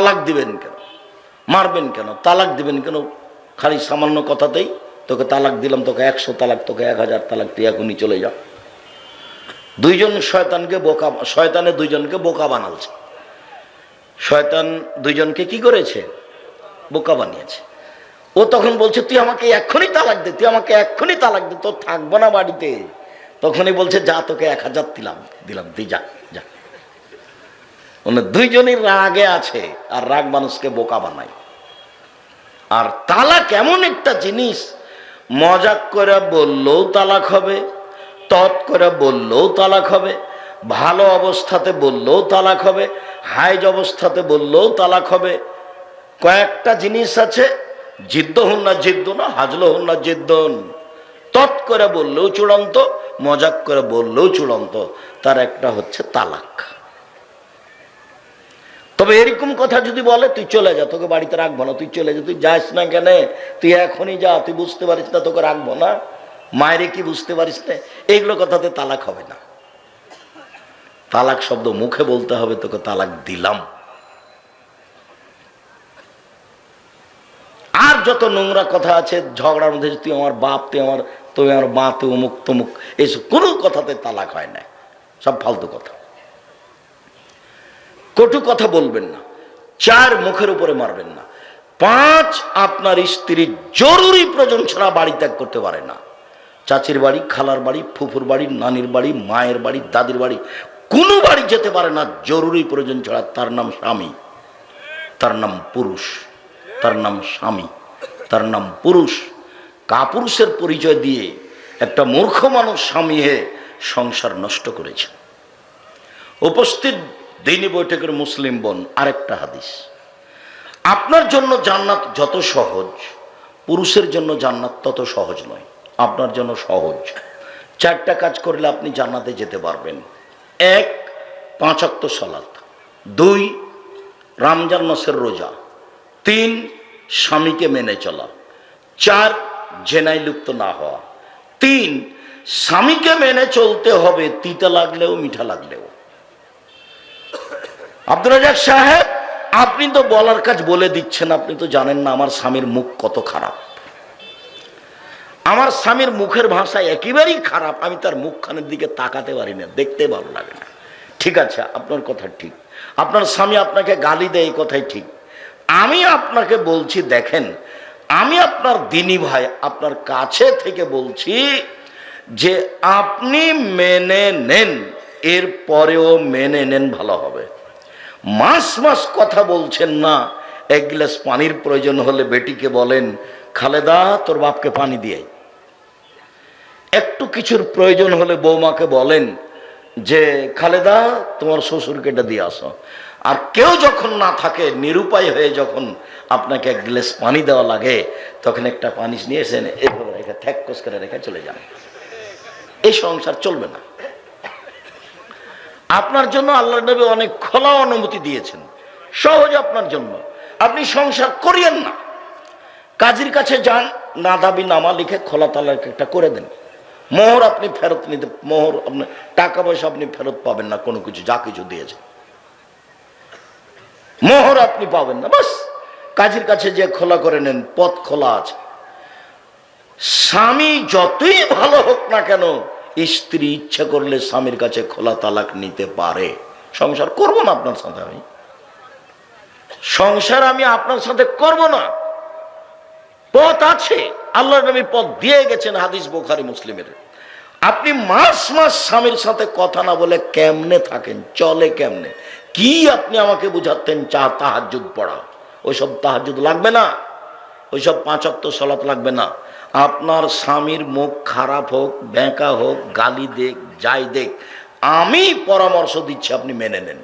তালাক দিবেন কেন? মারবেন কেন? তালাক দিবেন কেন? খালি সামান্য কথাতেই তোকে তালাক দিলাম, তোকে একশো তালাক, তোকে এক হাজার তালাক, তুই এখনই চলে যা। দুইজন শয়তানকে বোকা, শয়তানে দুইজনকে বোকা বানালছে। শয়তান দুইজনকে কি করেছে? বোকা বানিয়েছে। ও তখন বলছে, তুই আমাকে এক্ষুনি তালাক দে, তুই আমাকে এক্ষুনি তালাক দে, তোর থাকব না বাড়িতে। তখনই বলছে, যা, তোকে এক হাজার দিলাম দিলাম তুই যা যা। মানে দুইজনই রাগে আছে, আর রাগ মানুষকে বোকা বানায়। আর তালাক এমন একটা জিনিস, মজাক করে বললেও তালাক হবে, তৎ করে বললেও তালাক হবে, ভালো অবস্থাতে বললেও তালাক হবে হাইজ অবস্থাতে বললেও তালাক হবে। কয়েকটা জিনিস আছে, জিদ্দ হন না জিদ্দ না, হাজলো হন না জিদ্দন। তৎ করে বললেও চূড়ান্ত, মজাক করে বললেও চূড়ান্ত, তার একটা হচ্ছে তালাক। তবে এরকম কথা যদি বলে, তুই চলে যা, তোকে বাড়িতে রাখব না, তুই চলে যা, তুই যাস না কেন? তুই এখনই যা, তুই বুঝতে পারিস না, তোকে রাখব না। মায়েরে কি বুঝতে পারিস না? এইগুলো কথাতে তালাক হবে না। তালাক শব্দ মুখে বলতে হবে, তোকে তালাক দিলাম। আর যত নোংরা কথা আছে, ঝগড়ার মধ্যে তুই আমার বাপ, তুই আমার তুই আমার মা, তুই অমুক, তমুক, এইসব কোনো কথাতে তালাক হয় না। সব ফালতু কথা। কটু কথা বলবেন না, চার মুখের উপরে মারবেন না। পাঁচ, আপনার স্ত্রী জরুরি প্রয়োজন ছাড়া বাড়ি ত্যাগ করতে পারে না। চাচির বাড়ি, খালার বাড়ি, ফুফুর বাড়ি, নানির বাড়ি, মায়ের বাড়ি, দাদির বাড়ি, কোনো বাড়ি যেতে পারে না, জরুরি প্রয়োজন ছাড়া। তার নাম স্বামী, তার নাম পুরুষ, তার নাম স্বামী, তার নাম পুরুষ। কাপুরুষের পরিচয় দিয়ে একটা মূর্খ মানুষ স্বামী হয়ে সংসার নষ্ট করেছে উপস্থিত দিনী বৈঠকের মুসলিম বোন, আরেকটা হাদিস। আপনার জন্য জান্নাত যত সহজ, পুরুষের জন্য জান্নাত তত সহজ নয়। আপনার জন্য সহজ। চারটা কাজ করলে আপনি জান্নাতে যেতে পারবেন। এক পাঁচাত্ত সালাত। দুই, রমজান মাসের রোজা। তিন, স্বামীকে মেনে চলা। চার জেনাই লিপ্ত না হওয়া। তিন, স্বামীকে মেনে চলতে হবে, তিতা লাগলেও মিঠা লাগলেও। আব্দুল রাজাক সাহেব, আপনি তো বলার কাজ বলে দিচ্ছেন, আপনি তো জানেন না আমার স্বামীর মুখ কত খারাপ। আমার স্বামীর মুখের ভাষা একেবারেই খারাপ, আমি তার মুখখানের দিকে তাকাতে পারি না, দেখতে ভালো লাগে না। ঠিক আছে, আপনার কথা ঠিক। আপনার স্বামী আপনাকে গালি দেয়, এই কথাই ঠিক। আমি আপনাকে বলছি, দেখেন, আমি আপনার দিনী ভাই, আপনার কাছে থেকে বলছি যে, আপনি মেনে নেন এর পরেও মেনে নেন ভালো হবে। মাস মাস কথা বলছেন না। এক গ্লাস পানির প্রয়োজন হলে বেটিকে বলেন, খালেদা, তোর বাপকে পানি দিয়ে একটু কিছুর প্রয়োজন হলে বৌমাকে বলেন যে, খালেদা, তোমার শ্বশুরকে এটা দিয়ে আসো। আর কেউ যখন না থাকে, নিরুপায় হয়ে যখন আপনাকে এক গ্লাস পানি দেওয়া লাগে, তখন একটা পানি নিয়ে এসে এভাবে রেখে থ্যাকস করে রেখে চলে যান। এই সংসার চলবে না। আপনার জন্য আল্লাহ নবী অনেক খোলা অনুমতি দিয়েছেন। সহজ আপনার জন্য। আপনি সংসার করিয়েন না। কাজীর কাছে যান না দাবি নামা লিখে খোলা তালাক একটা করে দেন। মোহর আপনি ফেরত নিতে, মোহর আপনি, টাকা পয়সা আপনি ফেরত পাবেন না, কোনো কিছু, যা কিছু দিয়েছে মোহর আপনি পাবেন না, বাস। কাজীর কাছে যে খোলা করে নেন, পথ খোলা আছে। স্বামী যতই ভালো হোক না কেন স্ত্রী ইচ্ছা করলে স্বামীর কাছে খোলা তালাক নিতে পারে। সংসার করব না আপনার সাথে আমি। সংসার আমি আপনার সাথে করব না। পথ আছে আল্লাহ নবী পথ দিয়ে গেছেন হাদিস বোখারি মুসলিমের। আপনি মাস মাস স্বামীর সাথে কথা না বলে কেমনে থাকেন? চলে কেমনে? কি আপনি আমাকে বুঝাতেন চা তাহাজুদ পড়া। ওইসব তাহাজুদ লাগবে না। ওইসব পাঁচাত্ত সলাত লাগবে না। আপনার স্বামীর মুখ খারাপ হোক, ব্যাঁকা হোক, গালি দেখ যাই দেখ আমি পরামর্শ দিচ্ছি আপনি মেনে নেন।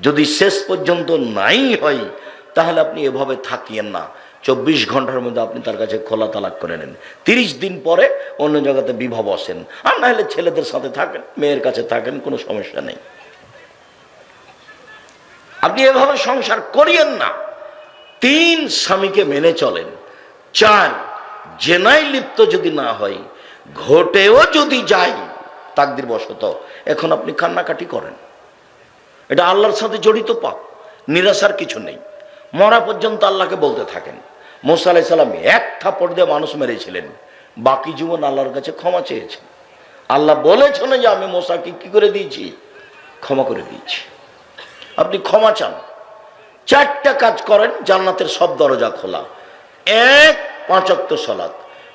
যদি শেষ পর্যন্ত নাই হয়, তাহলে আপনি এভাবে থাকিয়েন না। চব্বিশ ঘণ্টার মধ্যে আপনি তার কাছে খোলা তালাক করে নেন। তিরিশ দিন পরে অন্য জায়গাতে বিবাহ বসেন। আর না হলে ছেলেদের সাথে থাকেন, মেয়ের কাছে থাকেন, কোনো সমস্যা নেই। আপনি এভাবে সংসার করিয়েন না। তিন স্বামীকে মেনে চলেন। চার জেনাই লিপ্ত যদি না হয়, ঘটেও যদি যাই তাকদির বশত, এখন আপনি কান্নাকাটি করেন। এটা আল্লাহর সাথে জড়িত পাপ, নিরাশার কিছু নেই। মরা পর্যন্ত আল্লাহকে বলতে থাকেন। মোসা আলাইসাল্লাম এক থাপড় দিয়ে মানুষ মেরেছিলেন। বাকি জীবন আল্লাহর কাছে ক্ষমা চেয়েছেন। আল্লাহ বলেছেন যে আমি মোসাকে কি করে দিয়েছি? ক্ষমা করে দিয়েছি। আপনি ক্ষমা চান। চারটা কাজ করেন, জান্নাতের সব দরজা খোলা। এক পাঁচক্ত সলাৎ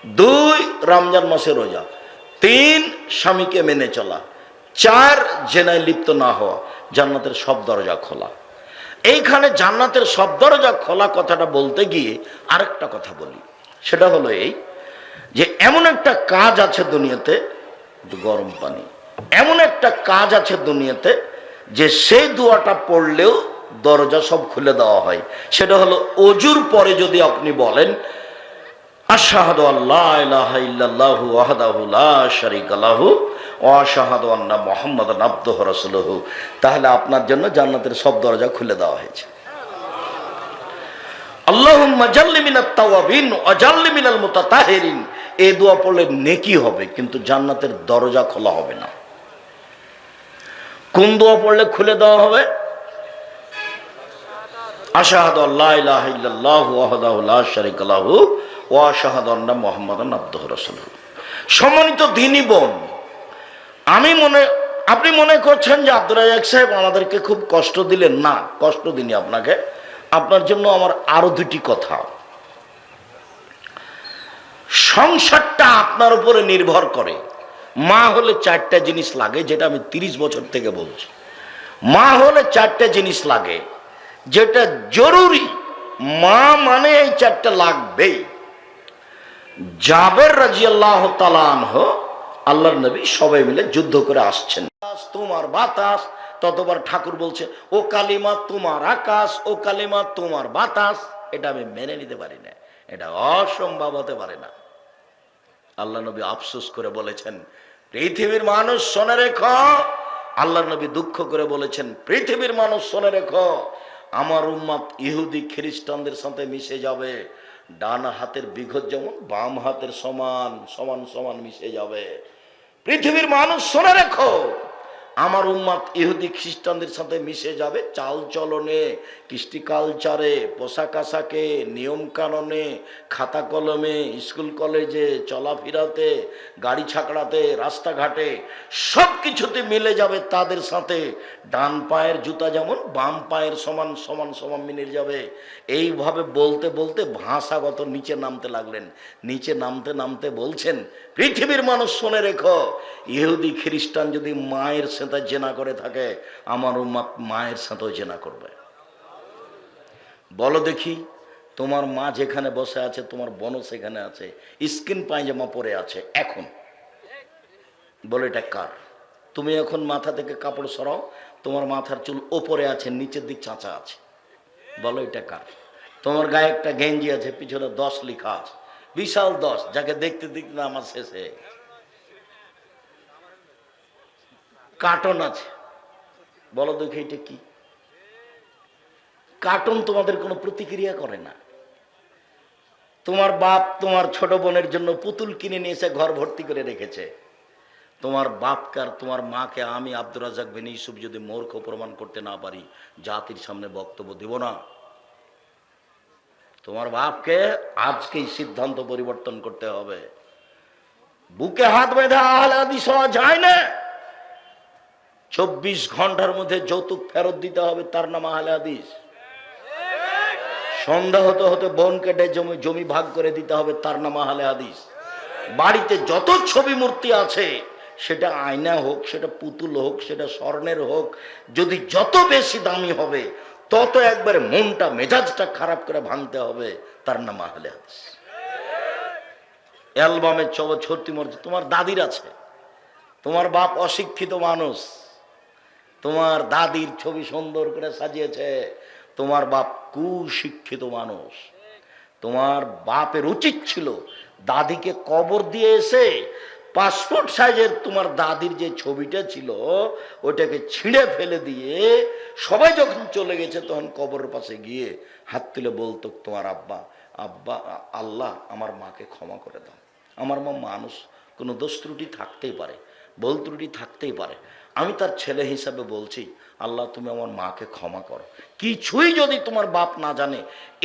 দুই রমজান মাসে রোজা। তিন স্বামীকে মেনে চলা। চার জেনায় লিপ্ত না হওয়া। জান্নাতের সব দরজা খোলা। এইখানে জান্নাতের সব দরজা খোলা কথাটা বলতে গিয়ে আরেকটা কথা বলি। সেটা হলো এই যে এমন একটা কাজ আছে দুনিয়াতে, গরম পানি। এমন একটা কাজ আছে দুনিয়াতে যে সেই দোয়াটা পড়লেও দরজা সব খুলে দেওয়া হয়। সেটা হলো অজুর পরে যদি আপনি বলেন তাহলে আপনার জন্য জান্নাতের সব দরজা খুলে দেওয়া হয়েছে। মিনাল পড়লে নেকি হবে, কিন্তু জান্নাতের দরজা খোলা হবে না। কোন দোয়া পড়লে খুলে দেওয়া হবে? আশাহাদু আল্লাহ ইলাহা সম্মানিত দিনী বোন, আমি মনে, আপনি মনে করছেন যে আব্দুর রাজাক সাহেব আমাদেরকে খুব কষ্ট দিলেন। না, কষ্ট দিনি আপনাকে। আপনার জন্য আমার আরও দুটি কথা। সংসারটা আপনার উপরে নির্ভর করে। মা হলে চারটা জিনিস লাগে, যেটা আমি তিরিশ বছর থেকে বলছি। মা হলে চারটা জিনিস লাগে। যেটা জরুরি, মা মানে এই চারটা লাগবেই। জাবের রাজি আল্লাহ তালানহ আল্লাহর নবী সবাই মিলে যুদ্ধ করে আসছেন। তোমার বাতাস, ততবার ঠাকুর বলছে, ও কালিমা, তোমার আকাশ, ও কালিমা, তোমার বাতাস। এটা আমি মেনে নিতে পারি না, এটা অসম্ভব হতে পারে না। আল্লাহ নবী আফসোস করে বলেছেন, পৃথিবীর মানুষ, শোনে রেখো। আল্লাহ নবী দুঃখ করে বলেছেন, পৃথিবীর মানুষ, শোনে রেখো। আমার উম্মাত ইহুদি খ্রিস্টানদের সাথে মিশে যাবে। ডান হাতের বিঘত যেমন, বাম হাতের সমান সমান সমান মিশে যাবে। পৃথিবীর মানুষ শোনা রেখো। আমার উম্মাদ ইহুদি খ্রিস্টানদের সাথে মিশে যাবে চাল চলনে, কৃষ্টি কালচারে, পোশাক আশাকে, নিয়ম কাননে, খাতা কলমে, স্কুল কলেজে, চলাফেরাতে, গাড়ি ছাকড়াতে, রাস্তাঘাটে সব কিছুতে মিলে যাবে তাদের সাথে। ডান পায়ের জুতা যেমন, বাম পায়ের সমান সমান সমান মিলে যাবে। এইভাবে বলতে বলতে ভাষাগত নিচে নামতে লাগলেন। নিচে নামতে নামতে বলছেন, পৃথিবীর মানুষ শুনে রেখো, ইহুদি খ্রিস্টান যদি মায়ের সাথে জেনা করে থাকে, আমার উম্মাদ মায়ের সাথেও জেনা করবে। বলো দেখি, তোমার মা যেখানে বসে আছে, তোমার বোনও সেখানে আছে, স্কিন পায়জামা পরে আছে, এখন। বলে এটা কার? তুমি এখন মাথা থেকে কাপড় সরাও, তোমার মাথার চুল ওপরে আছে, নিচের দিক চাঁচা আছে। বলো এটা কার? তোমার গায়ে একটা গেঞ্জি আছে, পিছনে দশ লেখা আছে। বিশাল দশ, যাকে দেখতে দেখতে আমার শেষ হয়ে গেছে। কার্টন আছে। বলো দেখি এটা কি? কার্টন তোমাদের কোনো প্রতিক্রিয়া করে না। তোমার বাপ তোমার ছোট বোনের জন্য পুতুল কিনে নিয়ে এসে ঘর ভর্তি করে রেখেছে। তোমার বাপকে আর তোমার মাকে আমি আব্দুর রাজাক বিন ইউসুফ যদি মূর্খ প্রমাণ করতে না পারি, জাতির সামনে বক্তব্য দিব না। তোমার বাপকে আজকেই সিদ্ধান্ত পরিবর্তন করতে হবে। বুকে হাত বেঁধে আহলে হাদিস হওয়া যায় না। চব্বিশ ঘণ্টার মধ্যে যৌতুক ফেরত দিতে হবে, তার নাম আহলে হাদিস। সন্ধ্যা হতে হতে বন কেটে জমি জমি ভাগ করে দিতে হবে, তার নাম আহলে হাদিস। বাড়িতে যত ছবি মূর্তি আছে, সেটা আয়না হোক, সেটা পুতুল হোক, সেটা স্বর্ণের হোক, যদি যত বেশি দামি হবে, তত একবারে মনটা, মেজাজটা খারাপ করে ভাঙতে হবে, তার নাম আহলে হাদিস। অ্যালবামের চব ছত্রি মর্জি তোমার দাদির আছে। তোমার বাপ অশিক্ষিত মানুষ। তোমার দাদির ছবি সুন্দর করে সাজিয়েছে। তোমার বাপ কুশিক্ষিত মানুষ। তোমার বাপের উচিত ছিল দাদিকে কবর দিয়ে এসে পাসপোর্ট সাইজের তোমার দাদির যে ছবিটা ছিল ওটাকে ছিঁড়ে ফেলে দিয়ে সবাই যখন চলে গেছে তখন কবরের পাশে গিয়ে হাত তুলে বলতো, তোমার আব্বা আব্বা, আল্লাহ আমার মাকে ক্ষমা করে দাও। আমার মা মানুষ, কোনো দোষ ত্রুটি থাকতেই পারে, ভুল ত্রুটি থাকতেই পারে। আমি তার ছেলে হিসাবে বলছি, আল্লাহ, তুমি আমার মাকে ক্ষমা করো। কিছুই যদি তোমার বাপ না জানে,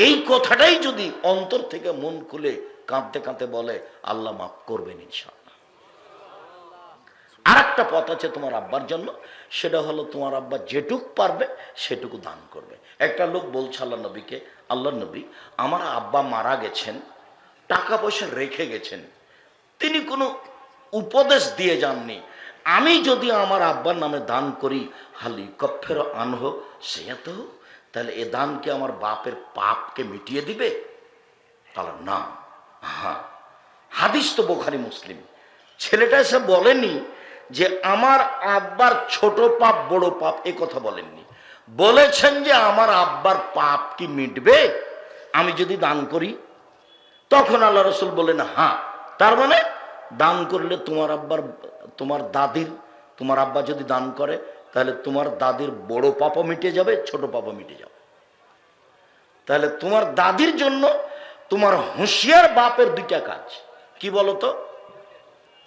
এই কথাটাই যদি অন্তর থেকে মন খুলে কাঁদতে কাঁদতে বলে, আল্লাহ মাফ করবেন ইনশাআল্লাহ। আর একটা পথ আছে তোমার আব্বার জন্য, সেটা হলো তোমার আব্বা যেটুক পারবে, সেটুকু দান করবে। একটা লোক বলছে আল্লাহ নবীকে আল্লাহ নবী, আমার আব্বা মারা গেছেন, টাকা পয়সা রেখে গেছেন, তিনি কোনো উপদেশ দিয়ে যাননি আমি যদি আমার আব্বার নামে দান করি, হালি কফের আনহ সে তো তাহলে এ দান কি আমার বাপের পাপকে মিটিয়ে দিবে? তাহলে না। হ্যাঁ হাদিস তো বোখারি মুসলিম। ছেলেটা এসে বলেনি যে আমার আব্বার ছোট পাপ, বড় পাপ এ কথা বলেননি। বলেছেন যে আমার আব্বার পাপ কি মিটবে? আমি যদি দান করি, তখন আল্লাহ রসুল বলেন হ্যাঁ। তার মানে দান করলে তোমার আব্বার তোমার দাদির, তোমার আব্বা যদি দান করে, তাহলে তোমার দাদির বড় পাপও মিটে যাবে, ছোট পাপও মিটে যাবে। তাহলে তোমার দাদির জন্য তোমার হুঁশিয়ার বাপের দুইটা কাজ। কি বলতো?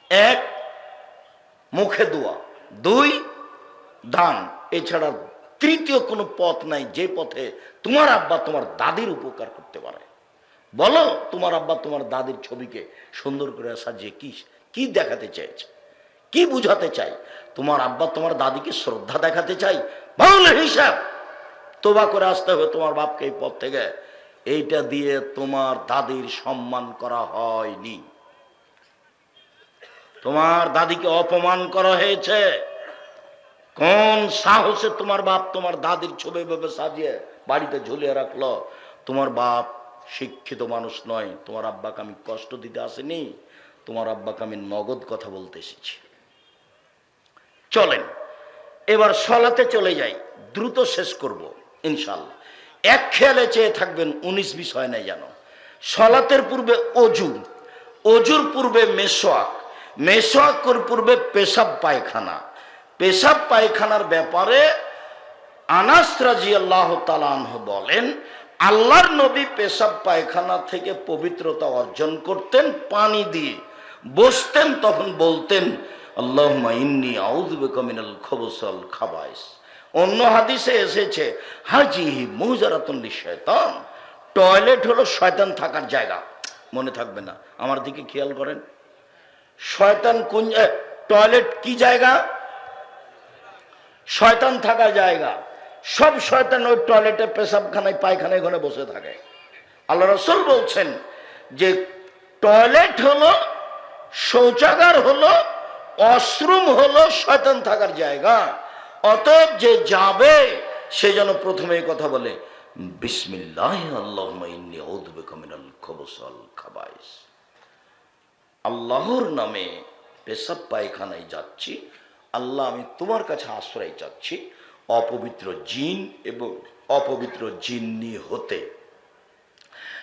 এক, মুখে দোয়া। দুই, দান। এছাড়া তৃতীয় কোনো পথ নাই, যে পথে তোমার আব্বা তোমার দাদির উপকার করতে পারে। বলো, তোমার আব্বা তোমার দাদির ছবিকে সুন্দর করে সাজিয়ে কি কি দেখাতে চাইছে? কি বুঝাতে চাই? তোমার আব্বা তোমার দাদিকে শ্রদ্ধা দেখাতে চাই? বাংলা হিসাব। তোবা করে আসতে হবে তোমার বাপকে এই পথ থেকে। এইটা দিয়ে তোমার দাদির সম্মান করা হয়নি। তোমার দাদিকে অপমান করা হয়েছে। কোন সাহসে তোমার বাপ তোমার দাদির ছবি ভেবে সাজিয়ে বাড়িতে ঝুলিয়ে রাখল? তোমার বাপ শিক্ষিত মানুষ নয়। তোমার আব্বাকে আমি কষ্ট দিতে আসেনি। তোমার আব্বাকে আমি নগদ কথা বলতে এসেছি। চলেন, এবার সলাতে চলে যাই, দ্রুত শেষ করব ইনশাল্লাহ এক খেয়ালে চেয়ে থাকবেন, উনিশ বিশ হয় নাই যেন। সলাতের পূর্বে অজু, অজুর পূর্বে মেসোয়াক মেসোয়াকর পূর্বে পেশাব পায়খানা। পেশাব পায়খানার ব্যাপারে আনাস রাজি আল্লাহ তালাহ বলেন, আল্লাহর নবী পেশাব পায়খানা থেকে পবিত্রতা অর্জন করতেন, পানি দিয়ে বসতেন, তখন বলতেন আল্লাহ ইন্নি আউদ্বেকমিনাল খবসল খাবাইস। অন্য হাদিসে এসেছে হাজি মুজারাতুল্লি শয়তান টয়লেট হলো শয়তান থাকার জায়গা। মনে থাকবে না। আমার দিকে খেয়াল করেন। শয়তান কোন টয়লেট কি জায়গা? শয়তান থাকার জায়গা। সব শয়তান ওই টয়লেটে পেশাবখানায়, পায়খানায় ঘরে বসে থাকে। আল্লাহ রসুল বলছেন যে, টয়লেট হলো, শৌচাগার হলো অশ্রুম হলো শয়তান থাকার জায়গা। অতএব যে যাবে, সে যেন প্রথমে কথা বলে, বিসমিল্লাহ আল্লাহ খাবাইস। আল্লাহর নামে পেশাব পায়খানায় যাচ্ছি। আল্লাহ, আমি তোমার কাছে আশ্রয় চাচ্ছি। অপবিত্র জিন এবং অপবিত্র জিন্নি হতে।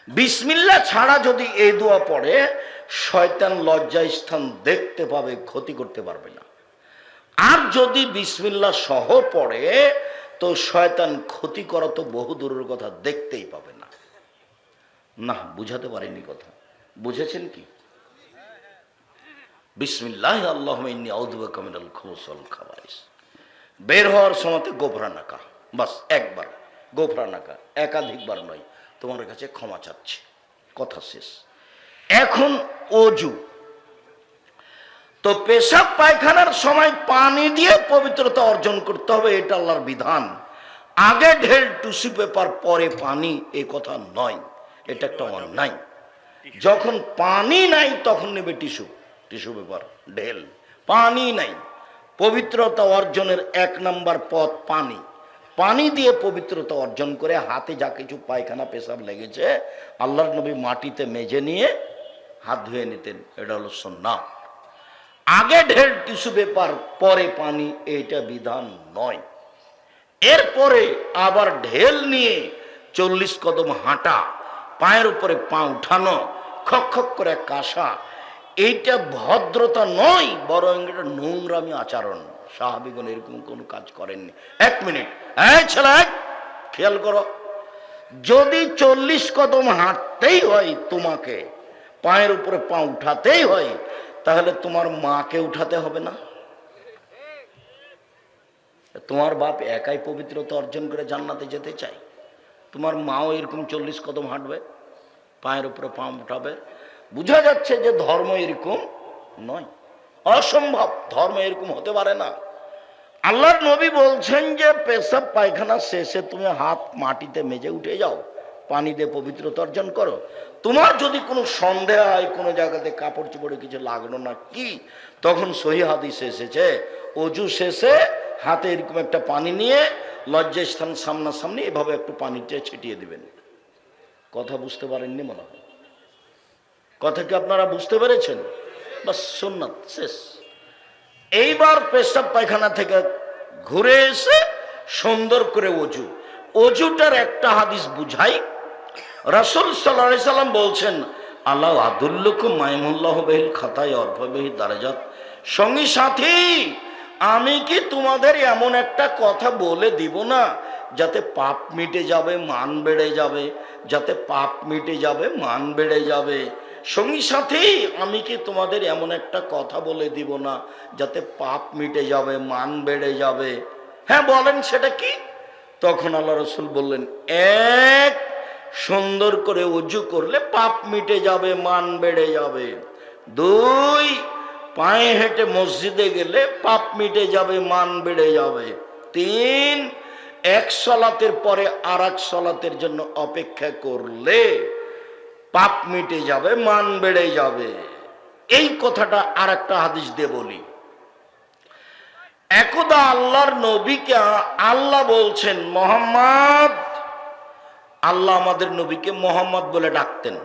বিসমিল্লা ছাড়া যদি এই দোয়া পড়ে শয়তান লজ্জা স্থান দেখতে পাবে, ক্ষতি করতে পারবে না। আর যদি বিসমিল্লা সহ পড়ে, তো শয়তান ক্ষতি করা তো বহু দূরের কথা, দেখতেই পাবে না। না, বুঝাতে পারিনি কথা। বুঝেছেন কি? বিসমিল্লাহ আল্লাহ কামিনাল খবসল খাবাইস। বের হওয়ার সময়তে গোফরা নাকা বাস, একবার। গোফরা নাকা একাধিকবার নয়। তোমার কাছে ক্ষমা চাচ্ছি। কথা শেষ। এখন অজু। তো পেশাব পায়খানার সময় পানি দিয়ে পবিত্রতা অর্জন করতে হবে, এটা আল্লাহর বিধান। আগে ঢেল, টুসি পেপার, পরে পানি, এ কথা নয়। এটা একটা অন্যায়। যখন পানি নাই, তখন নেবে টিস্যু টিস্যু পেপার, ঢেল। পানি নাই। পবিত্রতা অর্জনের এক নাম্বার পথ পানি। পানি দিয়ে পবিত্রতা অর্জন করে হাতে যা কিছু পায়খানা, পেশাব লেগেছে, আল্লাহর নবী মাটিতে মেজে নিয়ে হাত ধুয়ে নিতেন, এটা হলো সন্না। আগে ঢের টিস্যু পেপার, পরে পানি এটা বিধান নয়। এরপরে আবার ঢেল নিয়ে চল্লিশ কদম হাঁটা, পায়ের উপরে পা উঠানো, খক খক করে কাশা, এইটা ভদ্রতা নয়, বরং এটা নোংরামি আচরণ। সাহাবিগণ এরকম কোনো কাজ করেননি। এক মিনিট। এই ছেলে, খেয়াল করো। যদি চল্লিশ কদম হাঁটতেই হয় তোমাকে পায়ের উপরে পা উঠাতেই হয়, তাহলে তোমার মাকে উঠাতে হবে না? তোমার বাপ একাই পবিত্রতা অর্জন করে জান্নাতে যেতে চায়। তোমার মাও এরকম চল্লিশ কদম হাঁটবে, পায়ের উপরে পা উঠাবে। বোঝা যাচ্ছে যে ধর্ম এরকম নয়। অসম্ভব, ধর্ম এরকম হতে পারে না। আল্লাহর নবী বলছেন যে, পেশাব পায়খানা শেষে তুমি হাত মাটিতে মেজে উঠে যাও। পানি দিয়ে পবিত্রতা অর্জন করো। তোমার যদি কোনো সন্দেহ হয়, কোনো জায়গাতে কাপড় চোপড়ে কিছু লাগল না কি, তখন সহি হাদিস এসেছে, অজু শেষে হাতে এরকম একটা পানি নিয়ে লজ্জাস্থান স্থান সামনাসামনি এভাবে একটু পানিটা ছিটিয়ে দিবেন। কথা বুঝতে পারেননি মনে হয়। কথা কি আপনারা বুঝতে পেরেছেন? বাস, সুন্নাত, শেষ। এইবার পেশাব পায়খানা থেকে ঘুরে এসে সুন্দর করে অজু। অজুটার একটা হাদিস বুঝাই রাসুল সাল্লাহ সাল্লাম বলছেন, আল্লাহ আদুল্লুকু মাইমুল্লাহ বেহিল খাতায় অর্ভবেহি দারাজাত। সঙ্গী সাথী, আমি কি তোমাদের এমন একটা কথা বলে দিব না, যাতে পাপ মিটে যাবে, মান বেড়ে যাবে, যাতে পাপ মিটে যাবে, মান বেড়ে যাবে? সঙ্গী সাথী, আমি কি তোমাদের এমন একটা কথা বলে দিব না, যাতে পাপ মিটে যাবে, মান বেড়ে যাবে? হ্যাঁ বলেন সেটা কি? তখন আল্লাহ রসুল বললেন, এক সুন্দর করে উজু করলে পাপ মিটে যাবে, মান বেড়ে যাবে। দুই, পায়ে হেঁটে মসজিদে গেলে পাপ মিটে যাবে, মান বেড়ে যাবে। তিন, এক সলাতের পরে আর এক সলাতের জন্য অপেক্ষা করলে পাপ মিটে যাবে, মান বেড়ে যাবে। এই কথাটা আর একটা হাদিস দিয়ে বলি। একদা আল্লাহর নবীকে আল্লাহ বলছেন, মোহাম্মদ আল্লাহ আমাদের নবীকে মোহাম্মদ বলে ডাকতেন।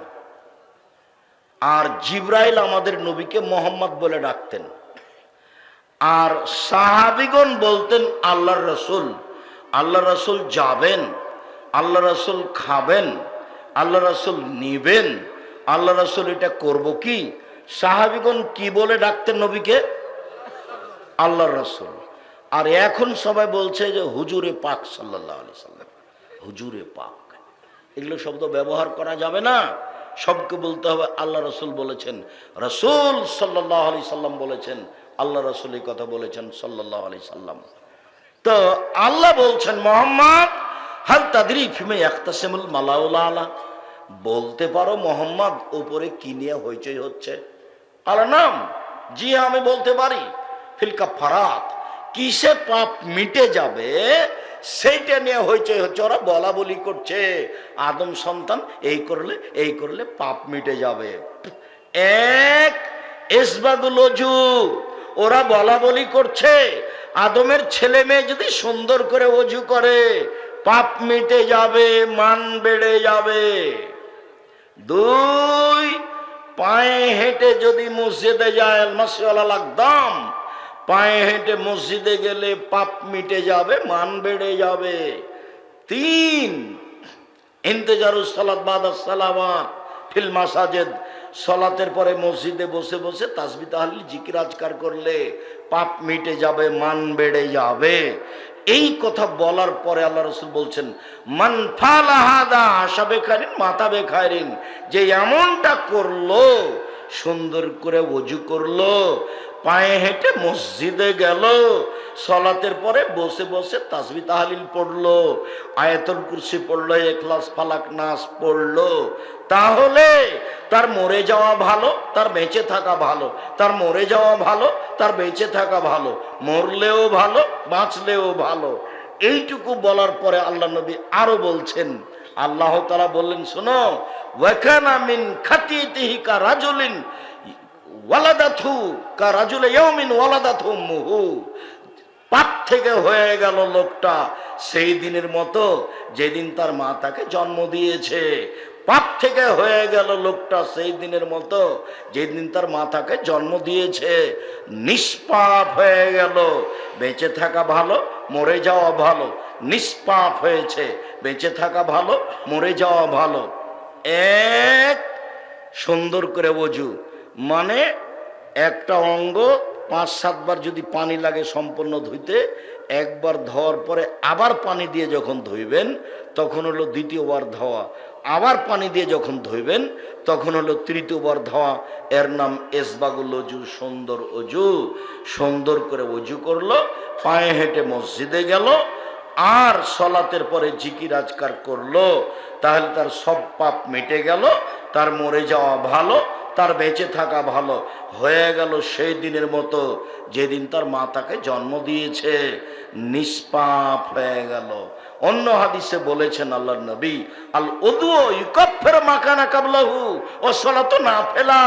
আর জিব্রাইল আমাদের নবীকে মোহাম্মদ বলে ডাকতেন। আর সাহাবিগণ বলতেন আল্লাহ রসুল আল্লাহ রসুল যাবেন আল্লাহ রসুল খাবেন আল্লাহ রসুল নিবেন আল্লাহ রসুল এটা করব কি? সাহাবিগণ কি বলে ডাকতেন নবীকে? আল্লাহ রসুল। আর এখন সবাই বলছে যে, হুজুরে পাক সাল্লাহ আলি সাল্লাম, হুজুরে পাক। এগুলো শব্দ ব্যবহার করা যাবে না। সবকে বলতে হবে, আল্লাহ রসুল বলেছেন। রসুল সাল্লাহ আলি সাল্লাম বলেছেন, আল্লাহ রসুল এই কথা বলেছেন সাল্লাহ আলি সাল্লাম। তো আল্লাহ বলছেন, মোহাম্মদ, হাল তাদেরই ফিমে একতাসেমুল মালাউলা আলা। বলতে পারো, মোহাম্মদ, উপরে কি নিয়ে হইচই হচ্ছে? আল্লাহ নাম? জি, আমি বলতে পারি। ফিলকা ফারাত কিসে পাপ মিটে যাবে? সেইটা নিয়ে হইচই হচ্ছে, ওরা বলা বলি করছে। আদম সন্তান এই করলে এই করলে পাপ মিটে যাবে। এক এসবাগুল অজু ওরা বলা বলি করছে, আদমের ছেলে মেয়ে যদি সুন্দর করে অজু করে, পাপ মিটে যাবে, মান বেড়ে যাবে। দুই, পায়ে হেঁটে যদি মসজিদে যায় মাসিওয়ালা লাগদাম পায়ে হেঁটে মসজিদে গেলে পাপ মিটে যাবে, মান বেড়ে যাবে। তিন, ইন্তেজারুস সালাদ বাদ সালাবাত ফিল মাসাজেদ। সলাতের পরে মসজিদে বসে বসে তাসবি তাহলে জিকির আজকার করলে পাপ মিটে যাবে, মান বেড়ে যাবে। এই কথা বলার পরে আল্লাহ রসুল বলছেন, মান ফালাহাদা আশা বেখারিন মাথা বেখারিন। যে এমনটা করল, সুন্দর করে অজু করল পায়ে হেঁটে মসজিদে গেল। সলাতের পরে বসে বসে তাসবি তাহালিল পড়ল। আয়তন কুরসি পড়ল, এখলাস, ফালাক নাস পড়ল। তাহলে তার মরে যাওয়া ভালো, তার বেঁচে থাকা ভালো, তার মরে যাওয়া ভালো, তার বেঁচে থাকা ভালো, মরলেও ভালো, বাঁচলেও ভালো। এইটুকু বলার পরে আল্লাহ নবী আরও বলছেন, আল্লাহ তালা বললেন, শোনো, ওয়াকানা মিন খাতিতিহিকা রাজুলিন ওয়ালাদাথু কা রাজুলে ইয়াউমিন ওয়ালাদাথু মুহু। পাপ থেকে হয়ে গেল লোকটা। সেই দিনের মতো যেদিন তার মা তাকে জন্ম দিয়েছে, পাপ থেকে হয়ে গেল লোকটা সেই দিনের মতো যেদিন তার মা তাকে জন্ম দিয়েছে। নিষ্পাপ হয়ে গেল। বেঁচে থাকা ভালো, মরে যাওয়া ভালো। নিষ্পাপ হয়েছে, বেঁচে থাকা ভালো, মরে যাওয়া ভালো। এক সুন্দর করে বোঝু মানে একটা অঙ্গ পাঁচ, সাতবার যদি পানি লাগে সম্পূর্ণ ধুইতে, একবার ধোয়ার পরে আবার পানি দিয়ে যখন ধুইবেন, তখন হলো দ্বিতীয়বার ধোয়া। আবার পানি দিয়ে যখন ধুইবেন, তখন হলো তৃতীয়বার ধোয়া। এর নাম এসবাগুল অজু, সুন্দর অজু। সুন্দর করে অজু করল, পায়ে হেঁটে মসজিদে গেল, আর সলাতের পরে জিকির আজকার করল। তাহলে তার সব পাপ মেটে গেল, তার মরে যাওয়া ভালো তার বেঁচে থাকা ভালো। হয়ে গেল সেই দিনের মতো, যেদিন তার মা তাকে জন্ম দিয়েছে। নিষ্পাপ হয়ে গেল। অন্য হাদিসে বলেছেন আল্লাহ নবী, আল ওদুও ইকফের মাকানা কাবলাহু ও সলাতো না ফেলা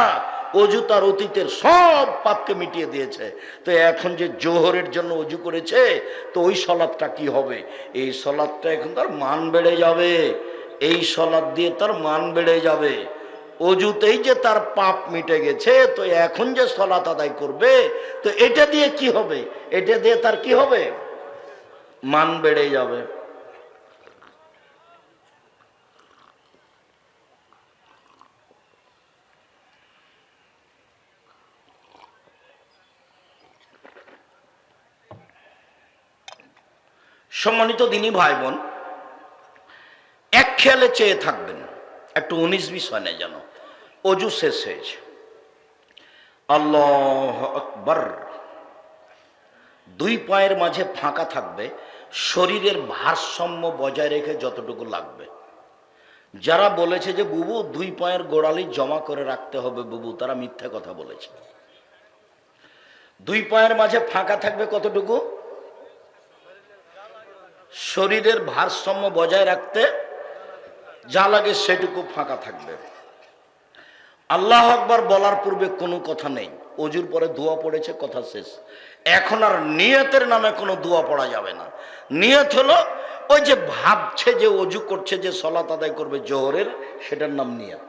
অজু তার অতীতের সব পাপকে মিটিয়ে দিয়েছে। তো এখন যে জোহরের জন্য অজু করেছে, তো ওই সলাদটা কি হবে? এই সলাদটা এখন তার মান বেড়ে যাবে। এই সলাদ দিয়ে তার মান বেড়ে যাবে। অজুতেই যে তার পাপ মিটে গেছে, তো এখন যে সলাত আদায় করবে, তো এটা দিয়ে কি হবে? এটা দিয়ে তার কি হবে? মান বেড়ে যাবে। সম্মানিত দিনী ভাই বোন, এক খেয়ালে চেয়ে থাকবেন। একটু উনিশ বিশ হয় না যেন। অজু শেষ হয়েছে। আল্লাহ আকবর। দুই পায়ের মাঝে ফাঁকা থাকবে, শরীরের ভারসাম্য বজায় রেখে যতটুকু লাগবে। যারা বলেছে যে, বুবু, দুই পায়ের গোড়ালি জমা করে রাখতে হবে, বুবু, তারা মিথ্যা কথা বলেছে। দুই পায়ের মাঝে ফাঁকা থাকবে কতটুকু? শরীরের ভারসাম্য বজায় রাখতে যা লাগে সেটুকু ফাঁকা থাকবে। আল্লাহ আকবার বলার পূর্বে কোনো কথা নেই। অজুর পরে দোয়া পড়েছে, কথা শেষ। এখন আর নিয়তের নামে কোনো দোয়া পড়া যাবে না। নিয়ত হলো ওই যে ভাবছে যে অজু করছে, যে সলাত আদায় করবে জোহরের, সেটার নাম নিয়ত।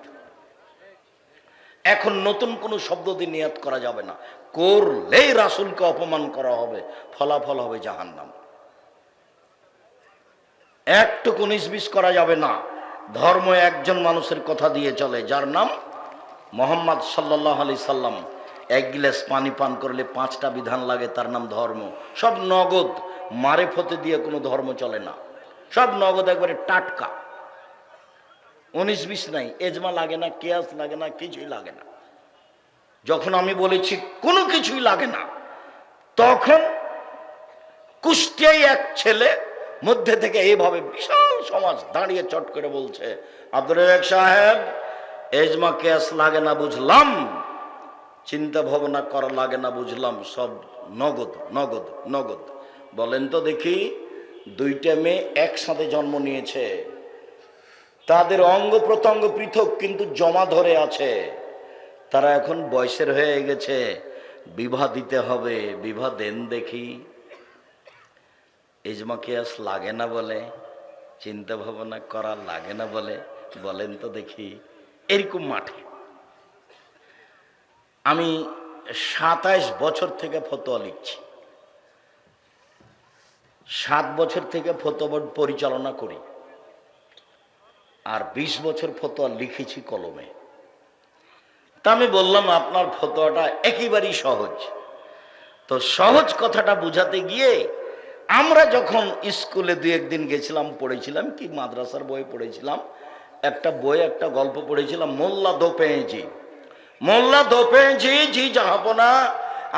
এখন নতুন কোনো শব্দ দিয়ে নিয়ত করা যাবে না। করলেই রাসুলকে অপমান করা হবে, ফলাফল হবে জাহান্নাম। একটুকু নিষ্বিষ করা যাবে না। ধর্ম একজন মানুষের কথা দিয়ে চলে, যার নাম মোহাম্মদ সাল্লাহ আলি সাল্লাম। এক গিলাস পানি পান করলে পাঁচটা বিধান লাগে, তার নাম ধর্ম। সব নগদ মারে ফতে দিয়ে কোনো ধর্ম চলে না। সব নগদ একবারে টাটকা। উনিশ বিশ নাই, এজমা লাগে না, কেয়াস লাগে না, কিছুই লাগে না। যখন আমি বলেছি কোনো কিছুই লাগে না, তখন কুষ্টিয়াই এক ছেলে মধ্যে থেকে এইভাবে বিশাল সমাজ দাঁড়িয়ে চট করে বলছে আব্দুল সাহেব, এজমা কেস লাগে না বুঝলাম, চিন্তা ভাবনা করা লাগে না বুঝলাম, সব নগদ নগদ নগদ। বলেন তো দেখি, দুইটা মেয়ে একসাথে জন্ম নিয়েছে। তাদের অঙ্গ প্রত্যঙ্গ পৃথক, কিন্তু জমা ধরে আছে। তারা এখন বয়সের হয়ে গেছে। বিবাহ দিতে হবে, বিবাহ দেন দেখি। ইজমা কিয়াস লাগে না বলে চিন্তা ভাবনা করা লাগে না বলে, বলেন তো দেখি, এরকম মাঠে। আমি সাতাইশ বছর থেকে ফতোয়া লিখছি। সাত বছর থেকে ফতোয়া পরিচালনা করি। আর ২০ বছর ফতোয়া লিখেছি কলমে। তা আমি বললাম, আপনার ফতোয়াটা একেবারেই সহজ। তো সহজ কথাটা বুঝাতে গিয়ে আমরা যখন স্কুলে দু একদিন গেছিলাম, পড়েছিলাম কি, মাদ্রাসার বই পড়েছিলাম, একটা বই, একটা গল্প পড়েছিলাম, মোল্লা দোপেঁজি মোল্লা দোপেঁজি জি জাহাপনা।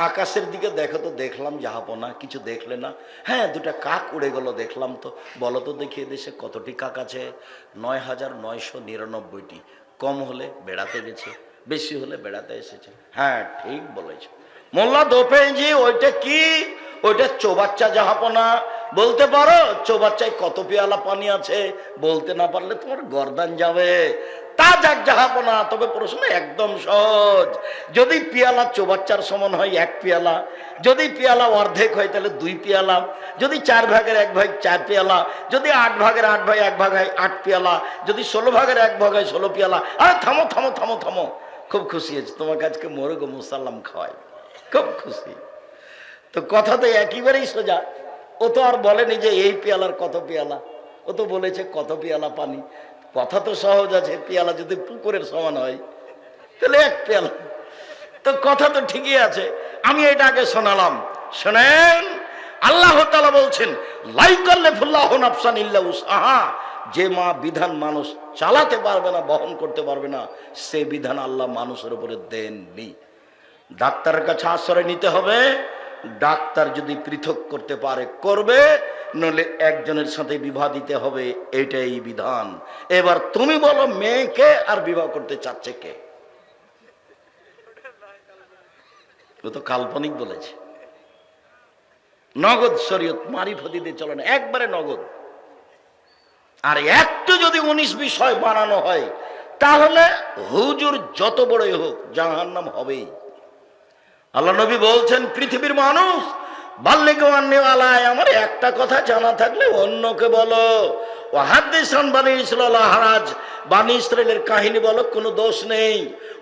আকাশের দিকে দেখো তো, দেখলাম জাহাপনা, কিছু দেখলে না। হ্যাঁ দুটা কাক উড়ে গেল, দেখলাম তো। বলো তো দেখি দেশে কতটি কাক আছে? নয় হাজার নয়শো নিরানব্বইটি। কম হলে বেড়াতে গেছে, বেশি হলে বেড়াতে এসেছে। হ্যাঁ ঠিক বলেছে। মোল্লা দোপেঁজি ওইটা কি? ওইটা চৌবাচ্চা জাহাপনা। বলতে পারো, চৌবাচ্চায় কত পেয়ালা পানি আছে? বলতে না পারলে তোমার গরদান যাবে। তা যাক জাহাপনা, তবে প্রশ্ন একদম সহজ। যদি পেয়ালা চৌবাচ্চার সমান হয় এক পেয়ালা, যদি পেয়ালা অর্ধেক হয় তাহলে দুই পেয়ালা, যদি চার ভাগের এক ভাগ চার পেয়ালা, যদি আট ভাগের আট ভাগ এক ভাগ হয় আট পেয়ালা, যদি ষোলো ভাগের এক ভাগ হয় ষোলো পেয়ালা, আর থামো থামো থামো থামো। খুব খুশি হয়েছে, তোমাকে আজকে মোরগ মুসাল্লাম খাওয়াই। খুব খুশি। তো কথা তো একেবারেই সোজা। ও তো আর বলেনি যে এই পেয়ালার কত পেয়ালা। ও তো বলেছে, কত পেয়ালা পানি? কথা তো সহজ আছে, পেয়ালা যদি পুকুরের সমান হয়, তাহলে এক পেয়ালা। তো কথা তো ঠিকই আছে, আমি এটা আগে শোনালাম। শোনেন, আল্লাহ তালা বলছেন উসাহা যে মা বিধান মানুষ চালাতে পারবে না, বহন করতে পারবে না, সে বিধান আল্লাহ মানুষের উপরে দেননি। ডাক্তারের কাছে আশ্রয় নিতে হবে ডাক্তার যদি পৃথক করতে পারে, করবে নলে একজনের সাথে বিবাহ দিতে হবে, এটাই বিধান। এবার তুমি বলো মেয়েকে আর বিবাহ করতে চাচ্ছে কে? তো কাল্পনিক বলেছে। নগদ শরীয়ত মারিফতি দিয়ে চলে না, একবারে নগদ। আর একটু যদি উনিশ বিষয় বানানো হয়, তাহলে হুজুর যত বড়ই হোক, জাহান্নাম হবেই। আল্লাহ নবী বলছেন, পৃথিবীর মানুষ বাল্যেগান্নেওয়ালায় আমার একটা কথা জানা থাকলে অন্যকে বলো। ও হাদ্দিসান বানি ইসলাল হারাজ বানি ইসরায়েলের কাহিনী বলো, কোনো দোষ নেই।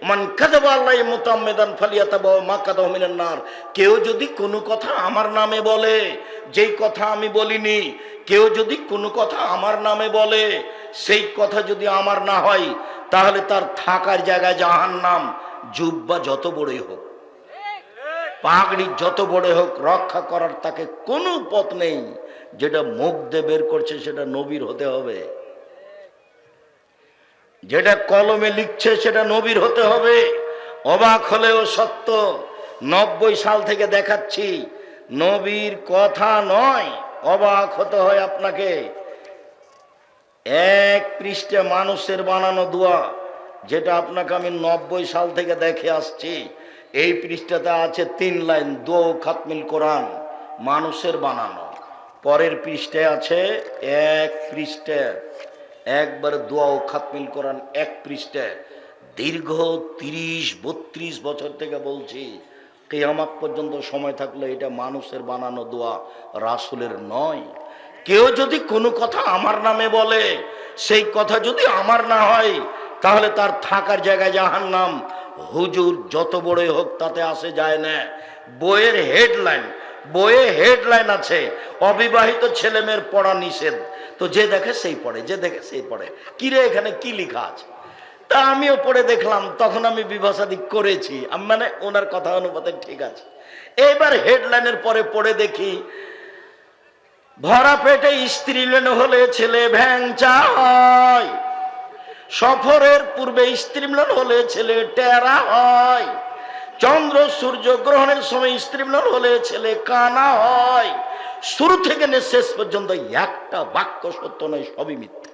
মান কাদাবা আল্লাহ মুতাম্মেদান ফালিয়াতাবা মা কাদাহ মিনান নার। কেউ যদি কোনো কথা আমার নামে বলে, যেই কথা আমি বলিনি, কেউ যদি কোনো কথা আমার নামে বলে, সেই কথা যদি আমার না হয়, তাহলে তার থাকার জায়গায় জাহান্নাম, জুব্বা যত বড়ই হোক। পাগড়ি যত বড় হোক, রক্ষা করার তাকে কোনো পথ নেই। যেটা মুখ দিয়ে বের করছে, সেটা নবীর হতে হবে। যেটা কলমে লিখছে, সেটা নবীর হতে হবে। অবাক হলেও সত্য, নব্বই সাল থেকে দেখাচ্ছি, নবীর কথা নয়, অবাক হতে হয় আপনাকে। এক পৃষ্ঠে মানুষের বানানো দোয়া, যেটা আপনাকে আমি নব্বই সাল থেকে দেখে আসছি। এই পৃষ্ঠাতে আছে তিন লাইন, দো খাতমিল কোরআন, মানুষের বানানো। পরের পৃষ্ঠে আছে এক পৃষ্ঠে, একবার দোয়া ও খাতমিল কোরআন এক পৃষ্ঠে। দীর্ঘ তিরিশ, বত্রিশ বছর থেকে বলছি কেয়ামাক পর্যন্ত সময় থাকলে এটা মানুষের বানানো দোয়া রাসুলের নয়। কেউ যদি কোনো কথা আমার নামে বলে, সেই কথা যদি আমার না হয়, তাহলে তার থাকার জায়গায় জাহান নাম হুজুর যত বড়ই হোক তাতে আসে যায় না। বইয়ের হেডলাইন বইয়ে হেডলাইন আছে, অবিবাহিত ছেলে মেয়ের পড়া নিষেধ। তো যে দেখে সেই পড়ে, যে দেখে সেই পড়ে। কিরে এখানে কি লেখা আছে? তা আমিও পড়ে দেখলাম, তখন আমি বিভাষাদি করেছি। মানে ওনার কথা অনুপাতে ঠিক আছে। এবার হেডলাইনের পরে পড়ে দেখি, ভরা পেটে স্ত্রী লেন হলে ছেলে ভ্যাংচা হয় সফরের পূর্বে স্ত্রী মিলন হলে ছেলে টেরা হয়। চন্দ্র সূর্য গ্রহণের সময় স্ত্রী মিলন হলে ছেলে কানা হয়। শুরু থেকে নে শেষ পর্যন্ত একটা বাক্য সত্য নয়, সবই মিথ্যা।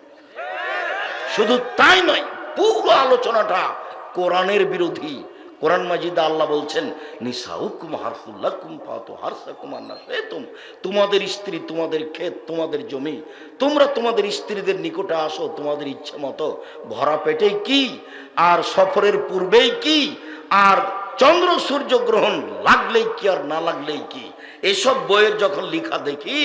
শুধু তাই নয়, পুরো আলোচনাটা কোরআনের বিরোধী। কোরআন মাজিদ আল্লাহ বলছেন, নিসাউকুম হারফুল্লাকুম ফাতু হারসাকুম আন্না তুম তোমাদের স্ত্রী, তোমাদের ক্ষেত, তোমাদের জমি, তোমরা তোমাদের স্ত্রীদের নিকটে আসো, তোমাদের ইচ্ছে মতো। ভরা পেটে কি? আর সফরের পূর্বেই কি? আর চন্দ্র সূর্য গ্রহণ লাগলেই কি আর না লাগলেই কি? এসব বইয়ের যখন লেখা দেখি,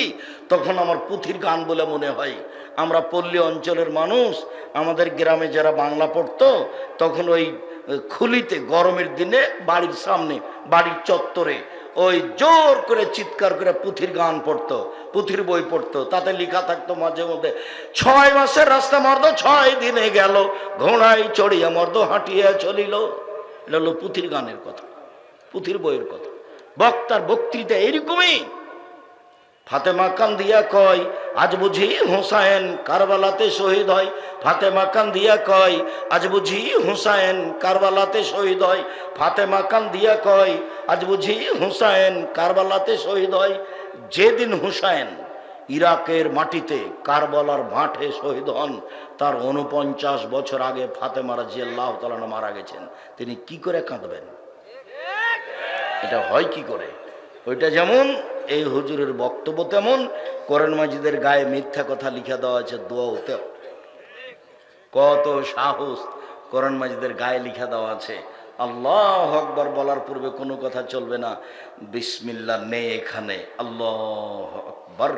তখন আমার পুঁথির গান বলে মনে হয়, আমরা পল্লী অঞ্চলের মানুষ, আমাদের গ্রামে যারা বাংলা পড়তো, তখন ওই খুলিতে গরমের দিনে বাড়ির সামনে, বাড়ির চত্বরে ওই জোর করে চিৎকার করে পুঁথির গান পড়তো, পুঁথির বই পড়তো। তাতে লেখা থাকতো মাঝে মধ্যে, ছয় মাসের রাস্তা মর্দ, ছয় দিনে গেল, ঘোড়ায় চড়িয়া মর্দ হাঁটিয়া চলিল। এটা হলো পুঁথির গানের কথা, পুঁথির বইয়ের কথা। বক্তার বক্তৃতা এরকমই। ফাতেমা কান্দিয়া কয়, আজ বুঝি হুসাইন কারবালাতে শহীদ হয়। ফাতেমা কান্দিয়া কয়, আজ বুঝি হুসাইন কারবালাতে শহীদ হয়। ফাতেমা কান্দিয়া কয়, আজ বুঝি হুসাইন কারবালাতে শহীদ হয়। যেদিন হুসাইন ইরাকের মাটিতে কারবালার মাঠে শহীদ হন, তার উনপঞ্চাশ বছর আগে ফাতেমারা জিয়াল্লাহ তালানা মারা গেছেন। তিনি কি করে কাঁদবেন? এটা হয় কি করে? ওইটা যেমন, এই হুজুরের বক্তব্য তেমন করেন মাজিদের গায়ে মিথ্যা কথা লিখা দেওয়া আছে দোয়াও দোয়াতে কত সাহস করেন মাজিদের গায়ে লিখা দেওয়া আছে। আল্লাহ আকবর বলার পূর্বে কোনো কথা চলবে না। বিসমিল্লা নেই এখানে। আল্লাহ আকবর।